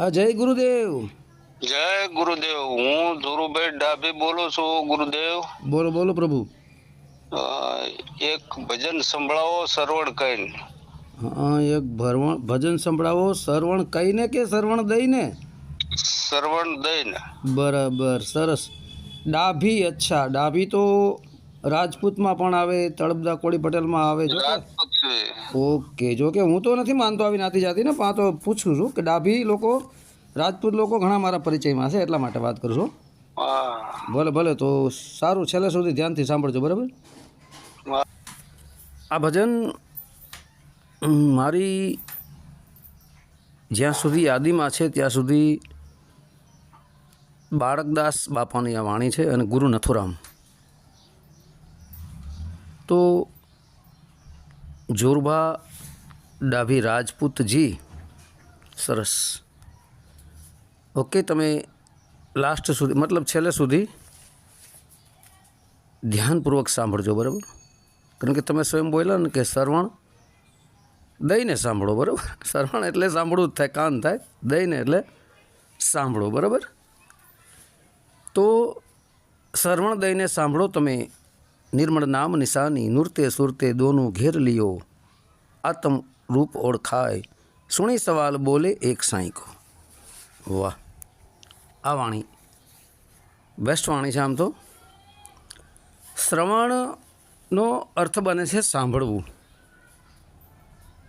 હા જય ગુરુદેવ. જય ગુરુદેવ. હું ધુરુભાઈ ડાભી બોલું છું ગુરુદેવ. બોલો બોલો પ્રભુ. એક ભજન સંભળાવો સરવણ કહીને. એક ભરવણ ભજન સંભળાવો સરવણ કહીને કે સરવણ દઈને? સરવણ દઈને. બરાબર સરસ. ડાભી અચ્છા. ડાભી તો રાજપૂતમાં પણ આવે તળપદા કોળી પટેલમાં આવે છે ઓકે જો કે હું તો નથી માનતો આવી નાતી જાતિને પણ આ તો પૂછું છું કે ડાભી લોકો રાજપૂત લોકો ઘણા મારા પરિચયમાં છે એટલા માટે વાત કરું છું. ભલે ભલે તો સારું છેલ્લે સુધી ધ્યાનથી સાંભળજો બરાબર? આ ભજન મારી જ્યાં સુધી યાદીમાં છે ત્યાં સુધી બાળકદાસ બાપાની આ વાણી છે અને ગુરુ નથુરામ. તો જોરબા ડાભી રાજપૂતજી, સરસ. ઓકે, તમે લાસ્ટ સુધી, મતલબ છેલ્લે સુધી ધ્યાનપૂર્વક સાંભળજો, બરાબર? કારણ કે તમે સ્વયં બોલ્યા ને કે શ્રવણ દઈને સાંભળો, બરાબર? શરવણ એટલે સાંભળવું જ થાય, કાન થાય, દઈને એટલે સાંભળો, બરાબર? તો શ્રવણ દઈને સાંભળો, તમે નિર્મળ નામ નિશાની નૃત્ય સુરતે દોનું ઘેર લિયો આત્મ રૂપ ઓળખાય. સુણી સવાલ બોલે એક સાંઈકો. વાહ. આ વાણી. બેસ્ટ વાણી છે આમ તો. શ્રવણનો અર્થ બને છે સાંભળવું.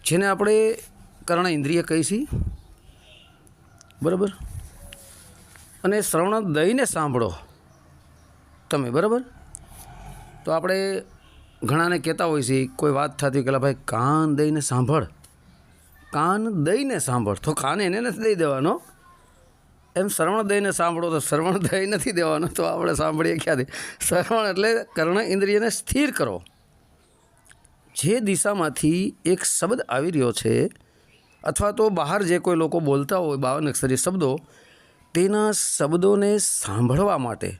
જેને આપણે કર્ણ ઇન્દ્રિય કહીશી બરાબર? અને શ્રવણ દઈને સાંભળો. તમે, બરાબર? તો આપણે ઘણાને કહેતા હોય છે, કોઈ વાત થતી કે, લા ભાઈ, કાન દઈને સાંભળ. કાન દઈને સાંભળ. તો કાન એને નથી દઈ દેવાનો. એમ શ્રવણ દઈને સાંભળો તો શ્રવણ દઈ નથી દેવાનો, તો આપણે સાંભળીએ ક્યાંથી? શ્રવણ એટલે કર્ણ ઇન્દ્રિયને સ્થિર કરો. જે દિશામાંથી એક શબ્દ આવી રહ્યો છે, અથવા તો બહાર જે કોઈ લોકો બોલતા હોય, બાવન અક્ષરી શબ્દો, તેના શબ્દોને સાંભળવા માટે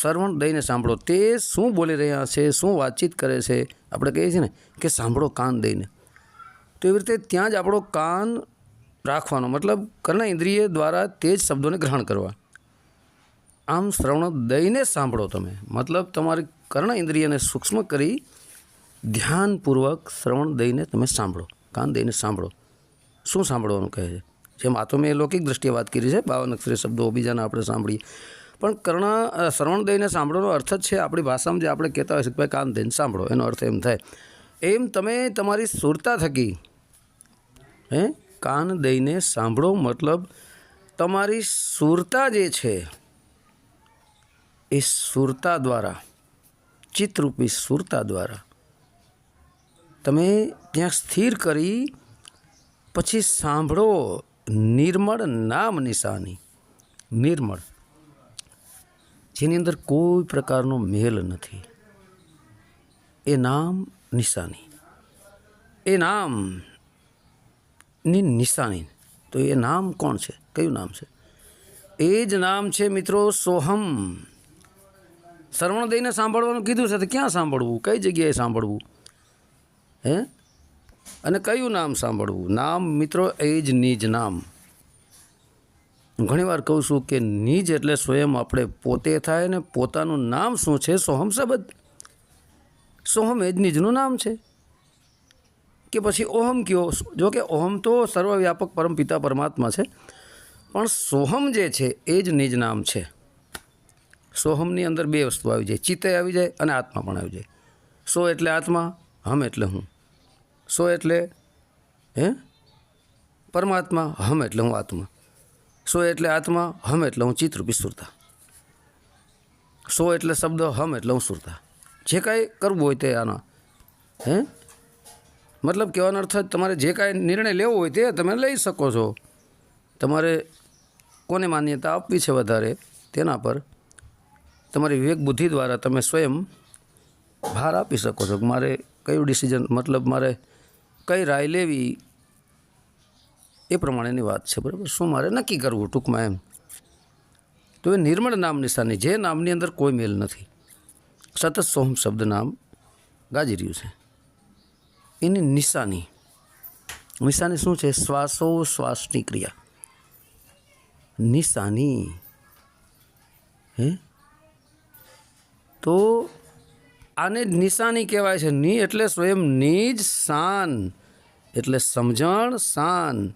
શ્રવણ દઈને સાંભળો. તે શું બોલી રહ્યા છે, શું વાતચીત કરે છે? આપણે કહીએ છીએ ને કે સાંભળો કાન દઈને. તો એવી રીતે ત્યાં જ આપણો કાન રાખવાનો મતલબ કર્ણ ઇન્દ્રિય દ્વારા તે જ શબ્દોને ગ્રહણ કરવા. આમ શ્રવણ દઈને સાંભળો તમે. મતલબ તમારી કર્ણ ઇન્દ્રિયને સૂક્ષ્મ કરી ધ્યાનપૂર્વક શ્રવણ દઈને તમે સાંભળો. કાન દઈને સાંભળો. શું સાંભળવાનું કહે છે? જેમ આ તો મેં લૌકિક દ્રષ્ટિએ વાત કરી છે, બાવન અક્ષરે શબ્દો બીજાના આપણે સાંભળીએ. પણ કર્ણ શ્રવણ દઈને સાંભળવાનો અર્થ જ છે આપણી ભાષામાં જે આપણે કહેતા હોય ભાઈ કાન દઈને સાંભળો, એનો અર્થ એમ થાય. એમ તમે તમારી સુરતા થકી, હે, કાન દઈને સાંભળો મતલબ તમારી સુરતા જે છે, એ સુરતા દ્વારા, ચિત્તરૂપી સુરતા દ્વારા તમે ત્યાં સ્થિર કરી, પછી સાંભળો નિર્મળ નામ નિશાની, નિર્મળ. જેની અંદર કોઈ પ્રકારનો મેલ નથી. એ નામ નિશાની. એ નામની નિશાની. તો એ નામ કોણ છે? કયું નામ છે? એ જ નામ છે મિત્રો સોહમ. શ્રવણ દઈને સાંભળવાનું કીધું છે તો ક્યાં સાંભળવું? કઈ જગ્યાએ સાંભળવું? હે? અને કયું નામ સાંભળવું? નામ મિત્રો એ જ નિજ નામ. ઘણીવાર કહું છું કે નિજ એટલે સ્વયં આપણે પોતે થાય ને પોતાનું નામ શું છે? સોહમ શબ્દ સોહમ એ જ નિજનું નામ છે. કે પછી ઓહમ કયો? જો કે ઓહમ તો સર્વવ્યાપક પરમપિતા પરમાત્મા છે. પણ સોહમ જે છે, એ જ નિજ નામ છે. સોહમની અંદર બે વસ્તુ આવી જાય. ચિત્તે આવી જાય અને આત્મા પણ આવી જાય. સો એટલે આત્મા, હમ એટલે હું. સો એટલે, હે? પરમાત્મા, હમ એટલે હું આત્મા. સો એટલે આત્મા હમ એટલે હું ચિત્રરૂપી સુરતા સો એટલે શબ્દ હમ એટલે હું સુરતા. જે કાંઈ કરવું હોય તે આના. હે? મતલબ કહેવાનો અર્થ તમારે જે કાંઈ નિર્ણય લેવો હોય તે તમે લઈ શકો છો. તમારે કોને માન્યતા આપવી છે વધારે તેના પર તમારી વિવેક બુદ્ધિ દ્વારા તમે સ્વયં ભાર આપી શકો છો મારે કયું ડિસિઝન મતલબ મારે કઈ રાય લેવી એ પ્રમાણેની વાત છે, બરાબર? શું મારે નક્કી કરવું ટૂંકમાં એમ? તો એ નિર્મળ નામ નિશાની જે નામની અંદર કોઈ મેલ નથી. સતત સોહમ શબ્દ નામ ગાજી રહ્યું છે. એની નિશાની. નિશાની શું છે? શ્વાસો શ્વાસની ક્રિયા. નિશાની. હે? તો આને નિશાની કહેવાય છે. ની એટલે સ્વયં નિજ શાન, એટલે સમજણ શાન.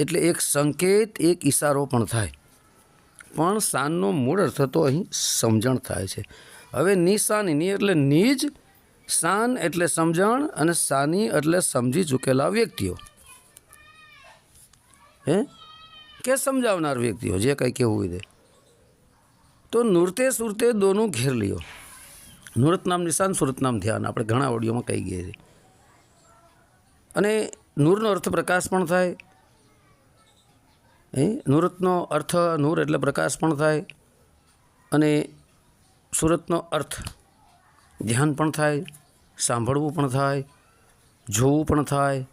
એટલે એક સંકેત, એક ઈશારો પણ થાય. પણ શાનનો મૂળ અર્થ તો અહીં સમજણ થાય છે. હવે નિશાની ની એટલે નિજ શાન એટલે સમજણ અને સાની એટલે સમજી ચૂકેલા વ્યક્તિઓ. હે? કે સમજાવનાર વ્યક્તિઓ, જે કંઈ કહેવું હોય તે. નૃત્ય સુરતે દોનું ઘેર લ્યો. નૃત નિશાન, સુરત નામ ધ્યાન, આપણે ઘણા ઓડિયોમાં કહી ગયા છે. અને નૂરનો અર્થ પ્રકાશ પણ થાય. એ નૂરતનો અર્થ નૂર એટલે પ્રકાશ પણ થાય અને સુરતનો અર્થ ધ્યાન પણ થાય, સાંભળવું પણ થાય, જોવું પણ થાય.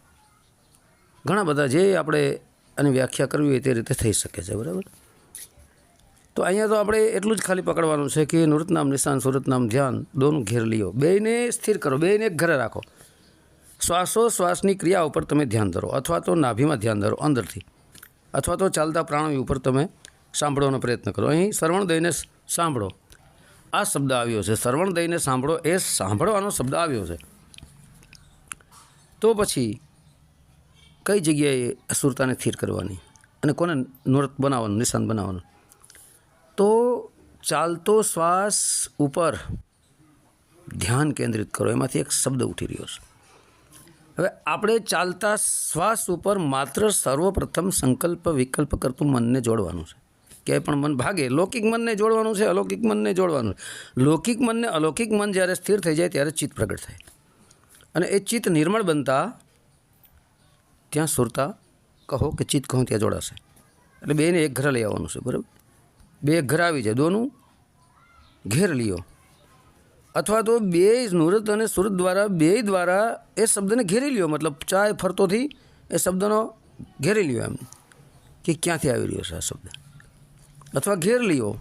ઘણા બધા જે આપણે આની વ્યાખ્યા કરવી હોય તે રીતે થઈ શકે છે, બરાબર? તો અહીંયા તો આપણે એટલું જ ખાલી પકડવાનું છે કે નૃત નામ, નિશાન, સુરત નામ, ધ્યાન દોનું ઘેર લ્યો. બેને સ્થિર કરો બેને એક ઘરે રાખો. શ્વાસો શ્વાસની ક્રિયા ઉપર તમે ધ્યાન ધરો અથવા તો નાભીમાં ધ્યાન ધરો અંદરથી. અથવા તો ચાલતા પ્રાણાયામ ઉપર તમે સાંભળવાનો પ્રયત્ન કરો. અહીં શ્રવણ દઈને સાંભળો. આ શબ્દ આવ્યો છે. શ્રવણ દઈને સાંભળો એ સાંભળવાનો શબ્દ આવ્યો છે. તો પછી કઈ જગ્યાએ અસુરતાને સુરતાને સ્થિર કરવાની અને કોને નૃત બનાવવાનું, નિશાન બનાવવાનું? તો ચાલતો શ્વાસ ઉપર ધ્યાન કેન્દ્રિત કરો. એમાંથી એક શબ્દ ઉઠી રહ્યો છે. હવે આપણે ચાલતા શ્વાસ ઉપર માત્ર સર્વપ્રથમ સંકલ્પ વિકલ્પ કરતું મનને જોડવાનું છે. ક્યાંય પણ મન ભાગે, લૌકિક મનને જોડવાનું છે, અલૌકિક મનને જોડવાનું છે. લૌકિક મનને અલૌકિક મન જ્યારે સ્થિર થઈ જાય ત્યારે ચિત્ત પ્રગટ થાય. અને એ ચિત્ત નિર્મળ બનતા ત્યાં સુરતા કહો કે ચિત્ત કહો ત્યાં જોડાશે. એટલે બેને એક ઘરે લઈ આવવાનું છે, બરાબર? બે એક ઘર આવી જાય, દોનું ઘેર લ્યો. અથવા તો બે નૃત અને સુરત દ્વારા, બે દ્વારા એ શબ્દને ઘેરી લ્યો. મતલબ ચાય ફરતોથી એ શબ્દનો ઘેરી લ્યો એમ. કે ક્યાંથી આવી રહ્યો છે આ શબ્દ? અથવા ઘેર લ્યો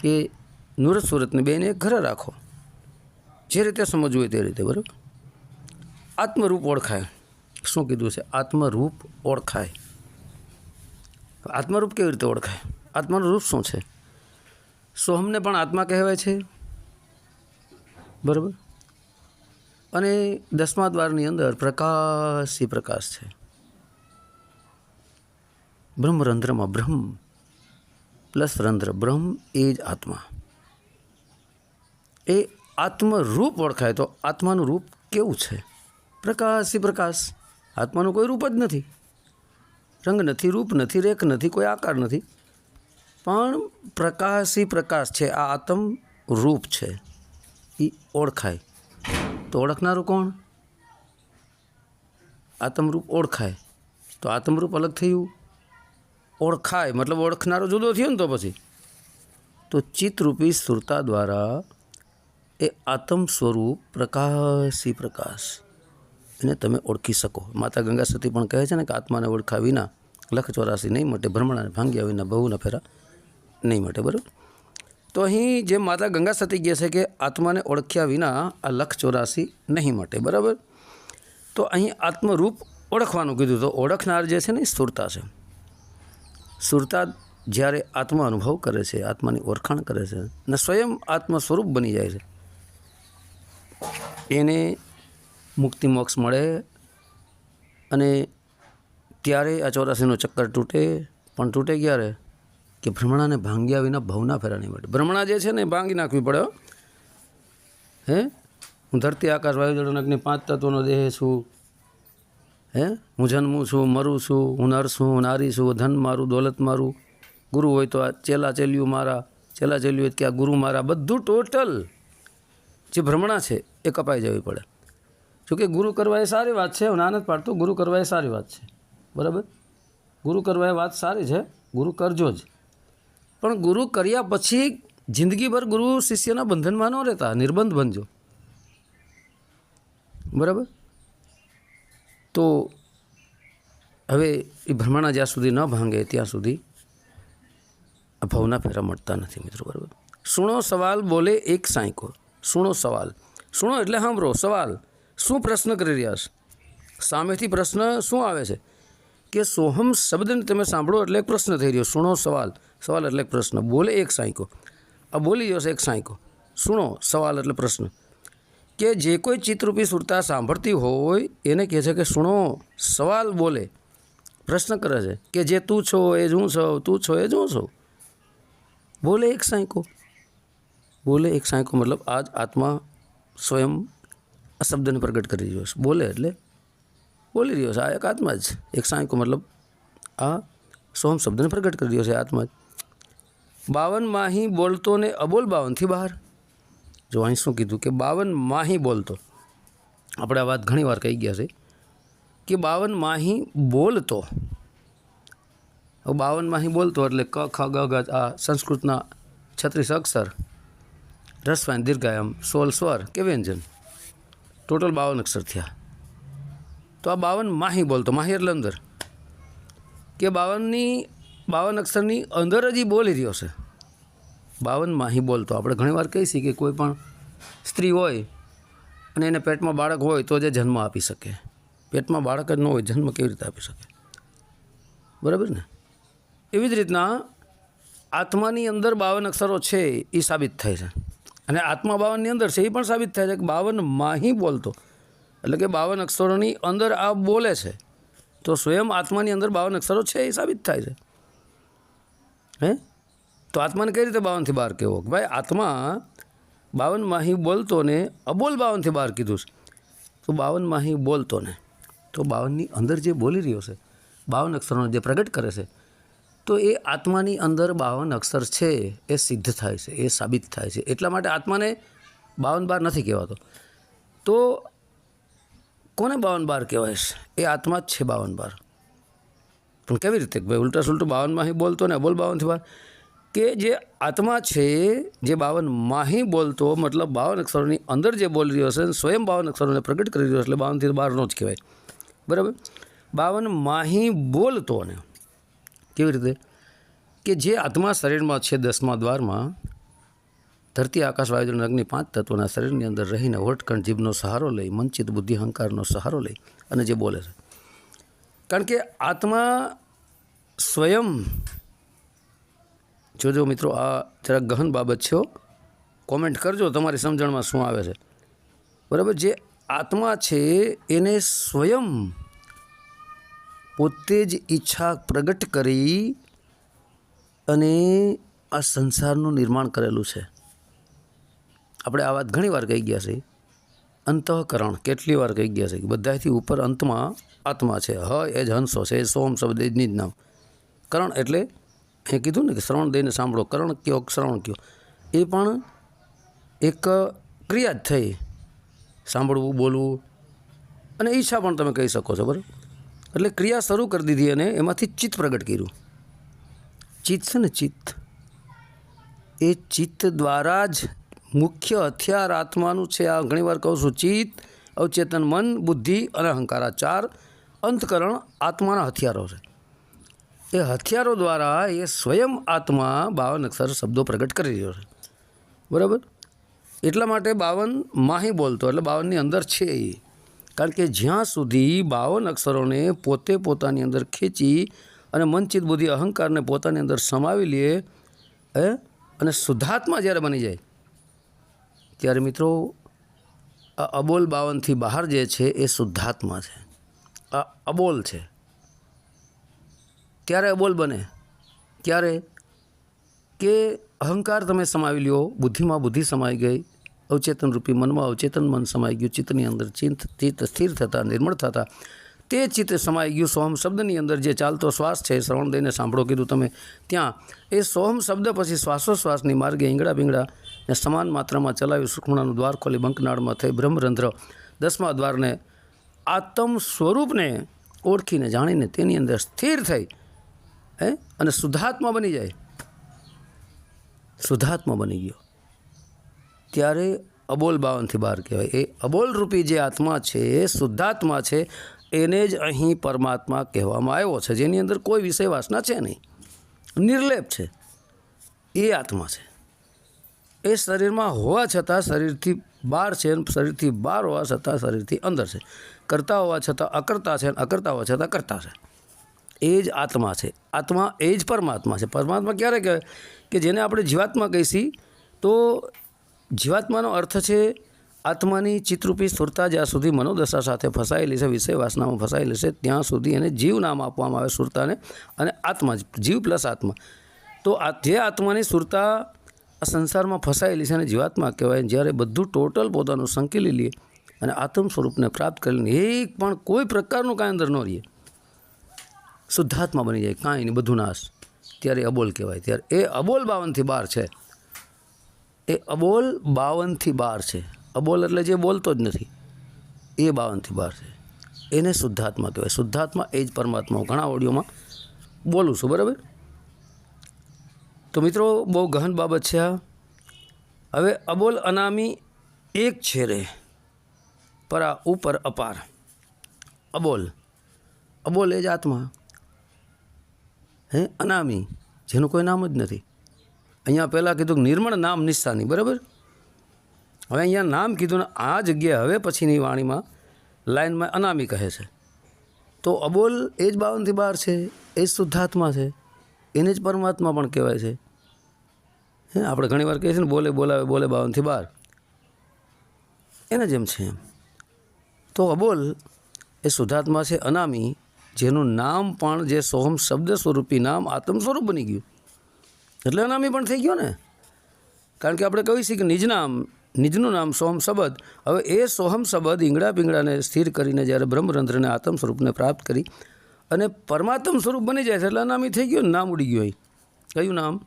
કે નૃત સુરતને બેને ઘરે રાખો. જે રીતે સમજવું હોય તે રીતે, બરાબર? આત્મરૂપ ઓળખાય. શું કીધું છે? આત્મરૂપ ઓળખાય. આત્મરૂપ કેવી રીતે ઓળખાય? આત્માનું રૂપ શું છે? સોહમને પણ આત્મા કહેવાય છે? બરાબર? અને દસમા દ્વારની અંદર પ્રકાશી પ્રકાશ છે. બ્રહ્મરંધ્રમાં બ્રહ્મ પ્લસ રંધ્ર. બ્રહ્મ એ જ આત્મા. એ આત્મરૂપ ઓળખાય તો આત્માનું રૂપ કેવું છે? પ્રકાશી પ્રકાશ. આત્માનું કોઈ રૂપ જ નથી. રંગ નથી, રૂપ નથી, રેખ નથી, કોઈ આકાર નથી. પણ પ્રકાશી પ્રકાશ છે. આ આત્મ રૂપ છે. એ ઓળખાય. તો ઓળખનારું કોણ? આત્મરૂપ ઓળખાય. તો આત્મરૂપ અલગ થયું? ઓળખાય. મતલબ ઓળખનારો જુદો થયો ને તો પછી? તો ચિત્તરૂપી સુરતા દ્વારા એ આત્મ સ્વરૂપ પ્રકાશી પ્રકાશ. એને તમે ઓળખી શકો. માતા ગંગા સતી પણ કહે છે ને કે આત્માને ઓળખા વિના લખ ચોરાસી નહીં મટે, ભ્રમણાને ભાંગ્યા વિના બહુના ફેરા નહીં મટે, બરાબર? તો અહીં જે માતા ગંગા સતી કહે છે કે આત્માને ઓળખ્યા વિના આ લખ ચોરાસી નહીં મટે, બરાબર? તો અહીં આત્મરૂપ ઓળખવાનું કીધું તો ઓળખનાર જે છે ને સુરતા છે. સુરતા જ્યારે આત્મા અનુભવ કરે છે, આત્માની ઓળખાણ કરે છે અને સ્વયં આત્મ સ્વરૂપ બની જાય છે, એને મુક્તિ મોક્ષ મળે અને ત્યારે આ ચોરાસીનો ચક્કર તૂટે, પણ તૂટે ક્યારે? કે ભ્રમણાને ભાંગ્યા વિના ભવના ફેરા નહીં મળે ભ્રમણા જે છે ને એ ભાંગી નાખવી પડે, હો. હે? ધરતી આકાશ વાયુ જળ અગ્નિ પાંચ તત્વનો દેહ છું. હે? હું જન્મું છું, મરું છું, હું નર છું, હું નારી છું, ધન મારું, દોલત મારું. ગુરુ હોય તો આ ચેલા ચેલ્યું મારા, ચેલા ચેલ્યું હોય કે આ ગુરુ મારા, બધું ટોટલ જે ભ્રમણા છે એ કપાઈ જવી પડે. જોકે ગુરુ કરવા એ સારી વાત છે, હું આનંદ પાડતો, ગુરુ કરવા એ સારી વાત છે. બરાબર? ગુરુ કરવા એ વાત સારી છે, ગુરુ કરજો જ. પણ ગુરુ કર્યા પછી જિંદગીભર ગુરુ શિષ્યના બંધનમાં ન રહેતા, નિર્બંધ બનજો. બરાબર? તો હવે એ ભ્રમણા જ્યાં સુધી ન ભાંગે, ત્યાં સુધી આ ભવના ફેરા મળતા નથી મિત્રો, બરાબર? સુણો સવાલ, બોલે એક સાંઈકો. સુણો સવાલ. સુણો એટલે સાંભળો. સવાલ, શું પ્રશ્ન કરી રહ્યા છે? સામેથી પ્રશ્ન શું આવે છે? કે સોહમ શબ્દને તમે સાંભળો એટલે એક પ્રશ્ન થઈ રહ્યો. સુણો સવાલ. સવાલ એટલે એક પ્રશ્ન. બોલે એક સાંઈકો. આ બોલી જશે એક સાંઈકો. સુણો સવાલ એટલે પ્રશ્ન. કે જે કોઈ ચિત્રરૂપી સુરતા સાંભળતી હોય એને કહે છે કે સુણો, સવાલ બોલે. પ્રશ્ન કરે છે કે જે તું છો, એ જ હું છો, તું છો, એ જ હું છું. બોલે એક સાંઈકો. બોલે એક સાંઈકો મતલબ આજ આત્મા સ્વયં આ શબ્દને પ્રગટ કરી રહ્યો છે. બોલે એટલે બોલી રહ્યો છે, આ એક આત્મા જ એક સાંકો મતલબ આ સોમ શબ્દને પ્રગટ કરી રહ્યો છે આત્મા જ. બાવન માહી બોલતો ને અબોલ બાવનથી બહાર. જો અહીં શું કીધું કે બાવન માહી બોલતો. આપણે આ વાત ઘણી વાર કહી ગયા છે કે બાવન માહી બોલતો. બાવન માહી બોલતો એટલે ક, ખ, ગ ગ આ સંસ્કૃતના છત્રીસ અક્ષર. રસવાન, દીર્ઘાયમ, સોલ સ્વર કે વ્યંજન ટોટલ બાવન અક્ષર થયા. તો આ બાવન માહી બોલતો, માહી એટલે અંદર. કે બાવનની, બાવન અક્ષરની અંદર જ એ બોલી રહ્યો છે. બાવન માહી બોલતો. આપણે ઘણીવાર કહીએ છીએ કે કોઈ પણ સ્ત્રી હોય અને એને પેટમાં બાળક હોય તો જ જન્મ આપી શકે. પેટમાં બાળક જ ન હોય, જન્મ કેવી રીતે આપી શકે? બરાબર ને? એવી જ રીતના આત્માની અંદર બાવન અક્ષરો છે એ સાબિત થાય છે. અને આત્મા બાવનની અંદર છે એ પણ સાબિત થાય છે કે બાવન માહી બોલતો. એટલે કે બાવન અક્ષરોની અંદર આ બોલે છે, તો સ્વયં આત્માની અંદર બાવન અક્ષરો છે એ સાબિત થાય છે. હે? તો આત્માને કઈ રીતે બાવનથી બહાર કહેવો? ભાઈ આત્મા બાવન માહી બોલતો ને અબોલ બાવનથી બહાર કીધું છે. તો બાવન માહી બોલતો ને તો બાવનની અંદર જે બોલી રહ્યો છે, બાવન અક્ષરોને જે પ્રગટ કરે છે, તો એ આત્માની અંદર બાવન અક્ષર છે એ સિદ્ધ થાય છે, એ સાબિત થાય છે. એટલા માટે આત્માને બાવન બાર નથી કહેવાતો. તો કોને બાવન બાર કહેવાય? છે એ આત્મા જ છે બાવન બાર. પણ કેવી રીતે? ભાઈ ઉલટા સુલટું બાવન માહી બોલતો ને બોલ બાવનથી બાર. કે જે આત્મા છે, જે બાવન માહી બોલતો, મતલબ બાવન અક્ષરોની અંદર જે બોલી રહ્યો છે સ્વયં બાવન અક્ષરોને પ્રગટ કરી રહ્યો છે એટલે બાવનથી બહારનો જ કહેવાય. બરાબર? બાવન માહી બોલતો ને, કેવી રીતે? કે જે આત્મા શરીરમાં છે દસમા દ્વારમાં ધરતી આકાશ વાયુ અગ્નિ પાંચ તત્વોના શરીરની અંદર રહીને હોટકણ જીભનો સહારો લઈ મંચિત બુદ્ધિ અહંકારનો સહારો લઈ અને જે બોલે છે. કારણ કે આત્મા સ્વયં જોજો મિત્રો આ જરાક ગહન બાબત છે કોમેન્ટ કરજો, તમારી સમજણમાં શું આવે છે. બરાબર? જે આત્મા છે એને સ્વયં પોતે જ ઈચ્છા પ્રગટ કરી અને આ સંસારનું નિર્માણ કરેલું છે. આપણે આ વાત ઘણી વાર કહી ગયા છે. અંતઃકરણ કેટલી વાર કહી ગયા છે કે બધાથી ઉપર અંતમાં આત્મા છે. હ, એ જ હંસો છે, એ સોમ શબ્દ, એ જ નામ. કરણ એટલે એ કીધું ને કે શ્રવણ દઈને સાંભળો. કરણ કયો, શ્રવણ કયો. એ પણ એક ક્રિયા જ થઈ. સાંભળવું, બોલવું અને ઈચ્છા પણ તમે કહી શકો છો, બરાબર? એટલે ક્રિયા શરૂ કરી દીધી અને એમાંથી ચિત્ત પ્રગટ કર્યું. ચિત્ત છે ને ચિત્ત? એ ચિત્ત દ્વારા જ મુખ્ય હથિયાર આત્માનું છે આ. ઘણીવાર કહું છું, ચિત્ત, અવચેતન, મન, બુદ્ધિ અને અહંકાર ચાર અંતકરણ આત્માના હથિયારો છે. એ હથિયારો દ્વારા એ સ્વયં આત્મા બાવન અક્ષર શબ્દો પ્રગટ કરી રહ્યો છે. બરાબર? એટલા માટે બાવન માહી બોલતો, એટલે બાવનની અંદર છે એ. કારણ કે જ્યાં સુધી બાવન અક્ષરોને પોતે પોતાની અંદર ખેંચી અને મનચિત બુદ્ધિ, અહંકારને પોતાની અંદર સમાવી લે અને શુદ્ધાત્મા જ્યારે બની જાય ત્યારે મિત્રો, આ અબોલ બાવનથી બહાર જે છે એ શુદ્ધાત્મા છે. આ અબોલ છે. ત્યારે અબોલ બને? ક્યારે? કે અહંકાર તમે સમાવી લ્યો, બુદ્ધિમાં બુદ્ધિ સમાઈ ગઈ, અવચેતન રૂપી મનમાં અવચેતન મન સમાઈ ગયું, ચિત્તની અંદર ચિંત, ચિત્ત સ્થિર થતાં, નિર્મળ થતાં તે ચિત્ત સમાઈ ગયું સોહમ શબ્દની અંદર જે ચાલતો શ્વાસ છે શ્રવણ દઈને સાંભળો, કીધું તમે ત્યાં. એ સોહમ શબ્દ પછી શ્વાસોશ્વાસની માર્ગે ઈંગડા બિંગડા ને સમાન માત્રામાં ચલાવી સુખમણાનું દ્વાર ખોલી બંકનાળમાં થઈ બ્રહ્મરંધ્ર દસમા દ્વારને આત્મ સ્વરૂપને ઓળખીને જાણીને તેની અંદર સ્થિર થઈ, હે? અને શુદ્ધાત્મા બની જાય. શુદ્ધાત્મા બની ગયો. ત્યારે અબોલ બાવનથી બહાર કહેવાય. એ અબોલ રૂપી જે આત્મા છે એ શુદ્ધાત્મા છે. એને જ અહીં પરમાત્મા કહેવામાં આવ્યો છે, જેની અંદર કોઈ વિષય વાસના છે નહીં. નિર્લેપ છે. એ આત્મા છે. એ શરીરમાં હોવા છતાં શરીરથી બહાર છે શરીરથી બહાર હોવા છતાં શરીરથી અંદર છે. કરતા હોવા છતાં અકર્તા છે અકર્તા હોવા છતાં કરતા છે. એ જ આત્મા છે. આત્મા એ જ પરમાત્મા છે. પરમાત્મા ક્યારે કહેવાય? કે જેને આપણે જીવાત્મા કહીશી, તો જીવાત્માનો અર્થ છે આત્માની ચિત્રરૂપી સુરતા જ્યાં સુધી મનોદશા સાથે ફસાયેલી છે, વિષય વાસનામાં ફસાયેલી છે, ત્યાં સુધી એને જીવ નામ આપવામાં આવે સુરતાને અને આત્મા જીવ પ્લસ આત્મા. તો આ જે આત્માની સુરતા આ સંસારમાં ફસાયેલી છે અને જીવાત્મા કહેવાય, જ્યારે બધું ટોટલ પોતાનું સંકેલી લઈએ અને આત્મ સ્વરૂપને પ્રાપ્ત કરીને એક પણ કોઈ પ્રકારનું કાંઈ અંદર ન રહીએ શુદ્ધાત્મા બની જાય, કાંઈ નહીં, બધું નાશ. ત્યારે અબોલ કહેવાય, ત્યારે એ અબોલ બાવનથી બાર છે. એ અબોલ બાવનથી બાર છે. અબોલ એટલે જે બોલતો જ નથી, એ બાવનથી બહાર છે. એને શુદ્ધાત્મા કહેવાય. શુદ્ધાત્મા એ જ પરમાત્મા ઘણા ઓડિયોમાં બોલું છું, બરાબર? તો મિત્રો, બહુ ગહન બાબત છે આ. હવે અબોલ અનામી એક છે રે પરા ઉપર અપાર. અબોલ. અબોલ એ જ આત્મા. હે? અનામી, જેનું કોઈ નામ જ નથી. અહીંયા પહેલાં કીધું નિર્મળ નામ નિશાની, બરાબર? હવે અહીંયા નામ કીધું ને આ જગ્યાએ હવે પછીની વાણીમાં લાઈનમાં અનામી કહે છે. તો અબોલ એ જ બાવનથી બાર છે, એ જ શુદ્ધાત્મા છે, એને જ પરમાત્મા પણ કહેવાય છે. હે, આપણે ઘણીવાર કહીએ છીએ ને, બોલે, બોલાવે, બોલે બાવનથી બાર. એના જેમ છે એમ. તો અબોલ એ શુદ્ધાત્મા છે, અનામી, જેનું નામ પણ જે સોહમ શબ્દ સ્વરૂપી નામ આત્મ સ્વરૂપ બની ગયું. એટલે અનામી પણ થઈ ગયો ને? કારણ કે આપણે કહીએ છીએ કે નિજ નામ નિજનું નામ સોહમ શબ્દ. હવે એ સોહમ શબ્દ ઈંગડા પીંગડાને સ્થિર કરીને જ્યારે બ્રહ્મરંધ્રને આત્મ સ્વરૂપને પ્રાપ્ત કરી અને પરમાત્મ સ્વરૂપ બની જાય છે એટલે અનામી થઈ ગયું નામ ઉડી ગયું કયું નામ?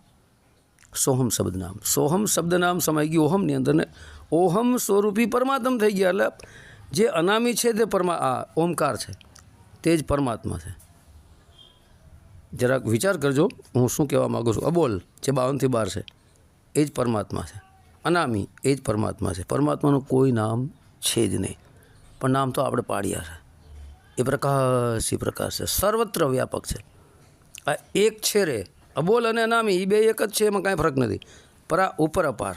સોહમ શબ્દ નામ. સોહમ શબ્દ નામ સમાઈ ગયું ઓહમની અંદર ને ઓહમ સ્વરૂપી પરમાત્મ થઈ ગયા. એટલે જે અનામી છે તે પરમા, આ ઓમકાર છે. તે જ પરમાત્મા છે. જરાક વિચાર કરજો, હું શું કહેવા માગું છું. અબોલ જે બાવનથી બાર છે, એ જ પરમાત્મા છે. અનામી એ જ પરમાત્મા છે. પરમાત્માનું કોઈ નામ છે જ નહીં. પણ નામ તો આપણે પાડ્યા છે. એ પ્રકાશ એ પ્રકાશ છે. સર્વત્ર વ્યાપક છે. આ એક છે રે. અબોલ અને અનામી એ બે એક જ છે, એમાં કાંઈ ફરક નથી. પરા ઉપર અપાર.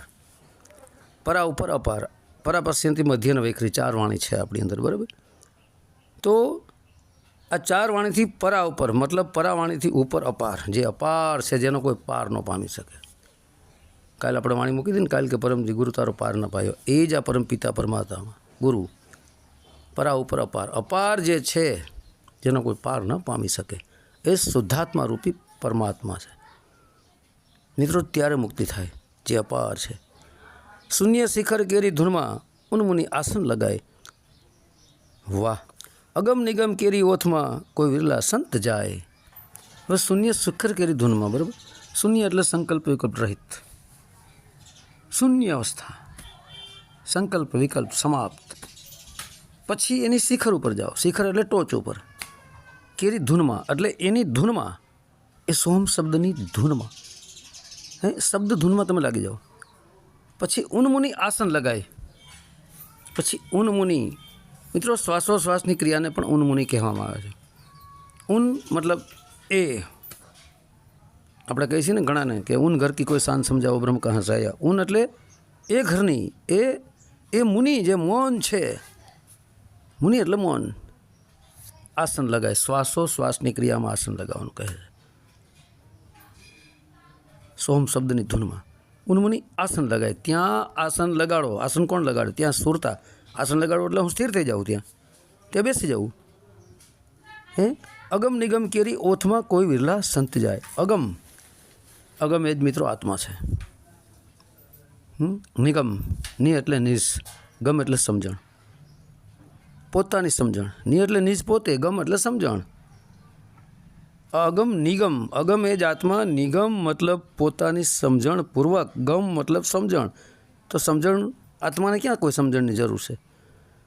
પરા ઉપર અપાર. પરા પશ્ચિમથી મધ્યન વૈખરી ચાર વાણી છે આપણી અંદર, બરાબર? તો આ ચાર વાણીથી પરા ઉપર, મતલબ પરાવાણીથી ઉપર અપાર. જે અપાર છે, જેનો કોઈ પાર ન પામી શકે. કાલે આપણે વાણી મૂકી દઈએ ને કાલે કે પરમજી ગુરુ તારો પાર ન પાયો. એ જ આ પરમ પિતા પરમાત્મા ગુરુ, પરા ઉપર અપાર. અપાર જે છે, જેનો કોઈ પાર ન પામી શકે, એ શુદ્ધાત્મા રૂપી પરમાત્મા છે. મિત્રો, ત્યારે મુક્તિ થાય, જે અપાર છે. શૂન્ય શિખર કેરી ધૂનમાં ઉનમુની આસન લગાય. વાહ! અગમ નિગમ કેરી ઓથમાં કોઈ વિરલા સંત જાય. બસ શૂન્ય શિખર કેરી ધૂનમાં બરાબર? શૂન્ય એટલે સંકલ્પ વિકલ્પ રહિત. શૂન્ય અવસ્થા. સંકલ્પ, વિકલ્પ સમાપ્ત. પછી એની શિખર ઉપર જાઓ. શિખર એટલે ટોચ ઉપર. કેરી ધૂનમાં. એટલે એની ધૂનમાં. એ સોમ શબ્દની ધૂનમાં. હે? શબ્દ ધૂનમાં તમે લાગી જાઓ. પછી ઉનમુનિ આસન લગાય. પછી ઉનમુનિ. મિત્રો, શ્વાસોશ્વાસની ક્રિયાને પણ ઉનમુનિ કહેવામાં આવે છે. ઉન મતલબ એ. આપણે કહીએ છીએ ને ઘણાને કે ઊન ઘર કી કોઈ શાન સમજાવો, બ્રહ્મ કહા સાયા. ઉન એટલે એ ઘરની, એ એ મુનિ જે મૌન છે, મુનિ એટલે મૌન. આસન લગાય. શ્વાસો શ્વાસની ક્રિયામાં આસન લગાવવાનું કહે છે. સોમ શબ્દની ધૂનમાં. ઉન્મુનિ આસન લગાય. ત્યાં આસન લગાડો. આસન કોણ લગાડે? ત્યાં સુરતા. આસન લગાડો એટલે હું સ્થિર થઈ જાઉં ત્યાં. ત્યાં બેસી જાઉં. હે? અગમ નિગમ કેરી ઓથમાં કોઈ વિરલા સંત જાય. અગમ. અગમ એ જ મિત્રો આત્મા છે? નિગમ, નિ એટલે નિજ ગમ એટલે સમજણ. પોતાની સમજણ. નિ એટલે નિજ પોતે, ગમ એટલે સમજણ. અગમ, નિગમ. અગમ એ જ આત્મા, નિગમ મતલબ પોતાની સમજણ પૂર્વક. ગમ મતલબ સમજણ. તો સમજણ, આત્માને ક્યાં કોઈ સમજણની જરૂર છે?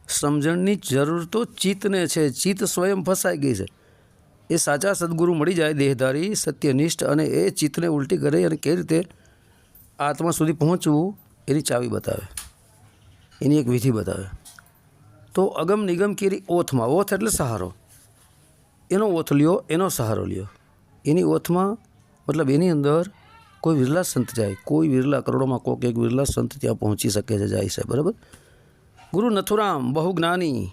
સમજણની જરૂર તો ચિત્તને છે. ચિત્ત સ્વયં ફસાઈ ગઈ છે. એ સાચા સદગુરુ મળી જાય, દેહધારી, સત્યનિષ્ઠ અને એ ચિત્તને ઉલટી કરે અને કઈ રીતે આત્મા સુધી પહોંચવું, એની ચાવી બતાવે. એની એક વિધિ બતાવે. તો અગમ નિગમ કેરી ઓથમાં, ઓથ એટલે સહારો. એનો ઓથ લ્યો, એનો સહારો લ્યો. એની ઓથમાં મતલબ એની અંદર કોઈ વિરલા સંત જાય, કોઈ વિરલા કરોડોમાં કોઈક એક વિરલા સંત ત્યાં પહોંચી શકે છે, જાય છે, બરાબર? ગુરુ નથુરામ, બહુ જ્ઞાની.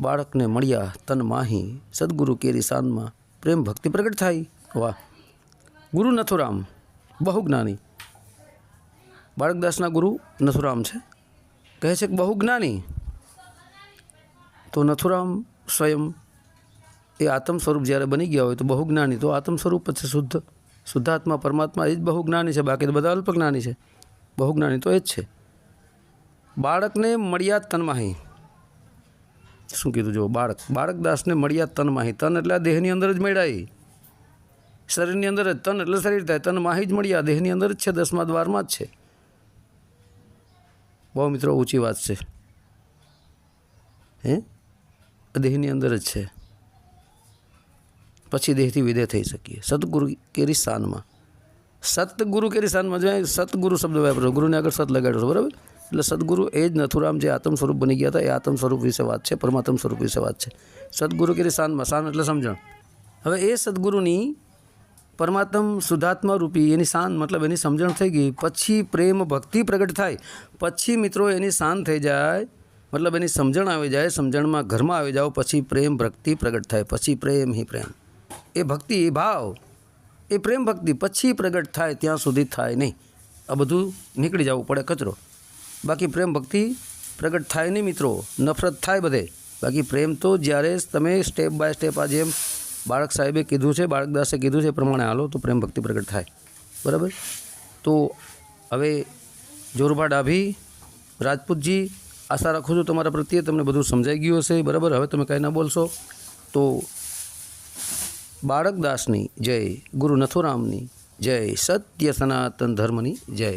બાળકને મળ્યા તન માહી સદગુરુ કેરી સાનમાં પ્રેમ ભક્તિ પ્રગટ થાય. વાહ. ગુરુ નથુરામ, બહુ જ્ઞાની. બાળકદાસના ગુરુ નથુરામ છે. કહે છે કે બહુ જ્ઞાની. તો નથુરામ સ્વયં એ આત્મ સ્વરૂપ જ્યારે બની ગયા હોય તો બહુ જ્ઞાની. તો આત્મ સ્વરૂપ જ છે શુદ્ધ. શુદ્ધાત્મા, પરમાત્મા એ જ બહુ જ્ઞાની છે. બાકી તો બધા અલ્પ જ્ઞાની છે. બહુ જ્ઞાની તો એ જ છે. બાળકને મળ્યા તનમાહી શું કીધું જો બાળક. બાળકદાસને મળ્યા તન માહી તન એટલે આ દેહની અંદર જ મળ્યા શરીરની અંદર જ તન એટલે શરીર થાય. તન માહી જ મળ્યા. દેહની અંદર જ છે. દસમા દ્વારમાં જ છે. બહુ મિત્રો ઊંચી વાત છે. હે? દેહની અંદર જ છે. પછી દેહથી વિદેહ થઈ શકીએ. સદગુરુ કેરી સ્થાનમાં સતગુરુ કેરી સ્થાનમાં જો સતગુરુ શબ્દ વાપરો. ગુરુને આગળ સત લગાડ્યો બરાબર? એટલે સદગુરુ એ જ નથુરામ જે આત્મ સ્વરૂપ બની ગયા હતા, એ આત્મ સ્વરૂપ વિશે વાત છે, પરમાત્મ સ્વરૂપ વિશે વાત છે. સદગુરુ કે સ્થાનમાં શાન એટલે સમજણ. હવે એ સદગુરુની પરમાત્મ શુદ્ધાત્મા રૂપી, એની શાન મતલબ એની સમજણ થઈ ગઈ, પછી પ્રેમ ભક્તિ પ્રગટ થાય, પછી મિત્રો એની શાન થઈ જાય, મતલબ એની સમજણ આવી જાય, સમજણમાં ઘરમાં આવી જાઓ, પછી પ્રેમ ભક્તિ પ્રગટ થાય, પછી પ્રેમ હિ પ્રેમ. એ ભક્તિ, એ ભાવ, એ પ્રેમ ભક્તિ, પછી પ્રગટ થાય, ત્યાં સુધી થાય નહીં. આ બધું નીકળી જવું પડે કચરો. બાકી પ્રેમ ભક્તિ પ્રગટ થાય નહીં મિત્રો, નફરત થાય બધે. બાકી પ્રેમ તો જ્યારે તમે સ્ટેપ બાય સ્ટેપ આ જેમ બાળક સાહેબે કીધું છે બાળકદાસે કીધું છે પ્રમાણે હાલો તો પ્રેમ ભક્તિ પ્રગટ થાય. બરાબર? તો હવે જોરબા ડાભી, રાજપૂતજી, આશા રાખું છું તમારા પ્રત્યે તમને બધું સમજાઈ ગયું હશે. બરાબર? હવે તમે કાંઈ ના બોલશો. તો બાળકદાસની જય, ગુરુ નથુરામની જય, સત્ય સનાતન ધર્મની જય.